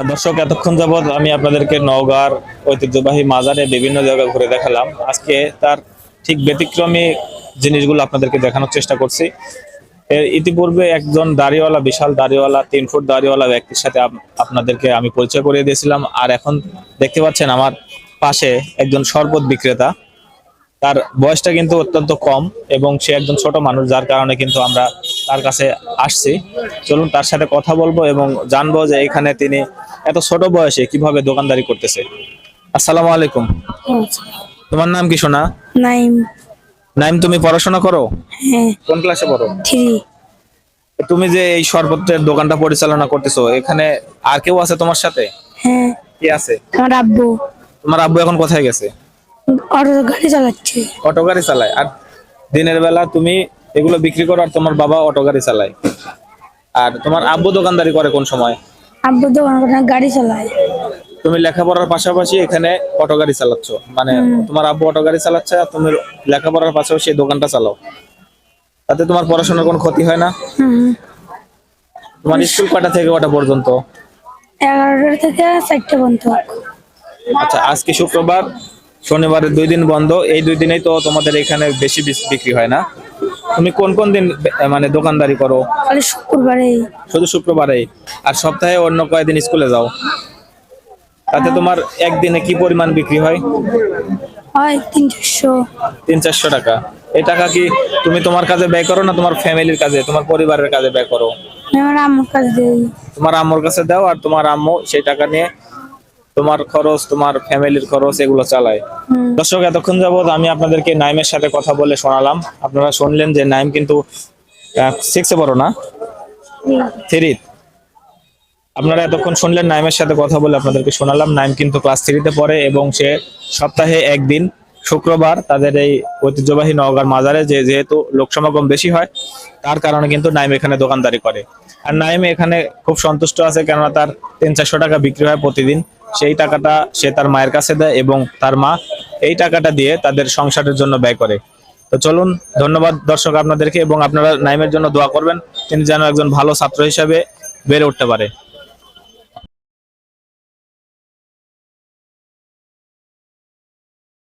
দর্শক, এতক্ষণ যাবৎ আমি আপনাদেরকে নওগাঁর ঐতিহ্যবাহী মাজারে বিভিন্ন জায়গা ঘুরে দেখালাম। আজকে তার ঠিক ব্যতিক্রমী জিনিসগুলো আপনাদেরকে দেখানোর চেষ্টা করছি। এর ইতিপূর্বে একজন দাড়িওয়ালা, বিশাল দাড়িওয়ালা, তিন ফুট দাড়িওয়ালা ব্যক্তির সাথে আপনাদেরকে আমি পরিচয় করিয়ে দিয়েছিলাম। আর এখন দেখতে পাচ্ছেন আমার পাশে একজন শরবত বিক্রেতা। তার বয়সটা কিন্তু অত্যন্ত কম এবং সে একজন ছোট মানুষ, যার কারণে কিন্তু আমরা তার কাছে আসছি। চলুন তার সাথে কথা বলব এবং জানব যে এখানে তিনি এত ছোট বয়সে কীভাবে দোকানদারি করতেছে। আসসালামু আলাইকুম। তোমার নাম কি সোনা? নাইম। নাইম তুমি পড়াশোনা করো? হ্যাঁ। কোন ক্লাসে পড়ো? থ্রি। তুমি যে এই শরবতের দোকানটা পরিচালনা করতেছো এখানে আর কেউ আছে তোমার সাথে? হ্যাঁ। কি আছে? আমার আব্বু। তোমার আব্বু এখন কোথায় গেছে? অটো গাড়ি চালাচ্ছে। অটো গাড়ি চালায়। আর দিনের বেলা তুমি এগুলো বিক্রি করো আর তোমার বাবা অটো গাড়ি চালায়। আর তোমার আব্বু দোকানদারি করে কোন সময়? আব্বু দোকান করে গাড়ি চালায়। তুমি লেখাপড়ার পাশাপাশি এখানে অটো গাড়ি চালাচ্ছ। মানে তোমার আব্বু অটো গাড়ি চালাচ্ছে আর তুমি লেখাপড়ার পাশাপাশি এই দোকানটা চালাও। তাতে তোমার পড়াশোনার কোনো ক্ষতি হয় না? হুম। তোমার স্কুল কটা থেকে কটা পর্যন্ত? এগারোটা থেকে চারটে পর্যন্ত। আচ্ছা আজকে শুক্রবার শনিবারের দুই দিন বন্ধ। এই দুই দিনেই তো তোমাদের এখানে বেশি বিক্রি হয় না। তুমি কোন কোন দিন মানে দোকানদারি করো? খালি শুক্রবারে শুধু শুক্রবারে আর সপ্তাহে অন্য কয়েকদিন স্কুলে যাও? তাতে তোমার একদিনে কি পরিমাণ বিক্রি হয়? হয় তিন চারশো তিন চারশো টাকা। এই টাকা কি তুমি তোমার কাজে ব্যয় করো না তোমার ফ্যামিলির কাজে তোমার পরিবারের কাজে ব্যয় করো? আমার আম্মুর কাছে দিই। তোমার আম্মুর কাছে দাও আর তোমার আম্মু সেই টাকা নিয়ে তোমার খরচ তোমার ফ্যামিলির খরচ এগুলো চালায়। দর্শক এতক্ষণ যাবত আমি আপনাদেরকে নাইমের সাথে কথা বলে শোনালাম। আপনারা শুনলেন যে নাইম কিন্তু সিক্সে বড় না? থ্রি আপনারা এতক্ষণ শুনলেন নাইমের সাথে কথা বলে আপনাদেরকে শোনালাম। নাইম কিন্তু ক্লাস থ্রিতে পড়ে এবং সে সপ্তাহে একদিন শুক্রবার তাদের এই ঐতিহ্যবাহী নওগাঁর মাজারে যে যেহেতু লোক সমাগম বেশি হয় তার কারণে কিন্তু নাইম এখানে দোকানদারি করে। আর নাইম এখানে খুব সন্তুষ্ট আছে কেননা তার তিন চারশো টাকা বিক্রি হয় প্রতিদিন। সেই টাকাটা সে তার মায়ের কাছে দেয় এবং তার মা এই টাকাটা দিয়ে তাদের সংসারের জন্য ব্যয় করে। তো চলুন, ধন্যবাদ দর্শক আপনাদেরকে এবং আপনারা নাইমের জন্য দোয়া করবেন। তিনি যেন একজন ভালো ছাত্র হিসাবে বেড়ে উঠতে পারে।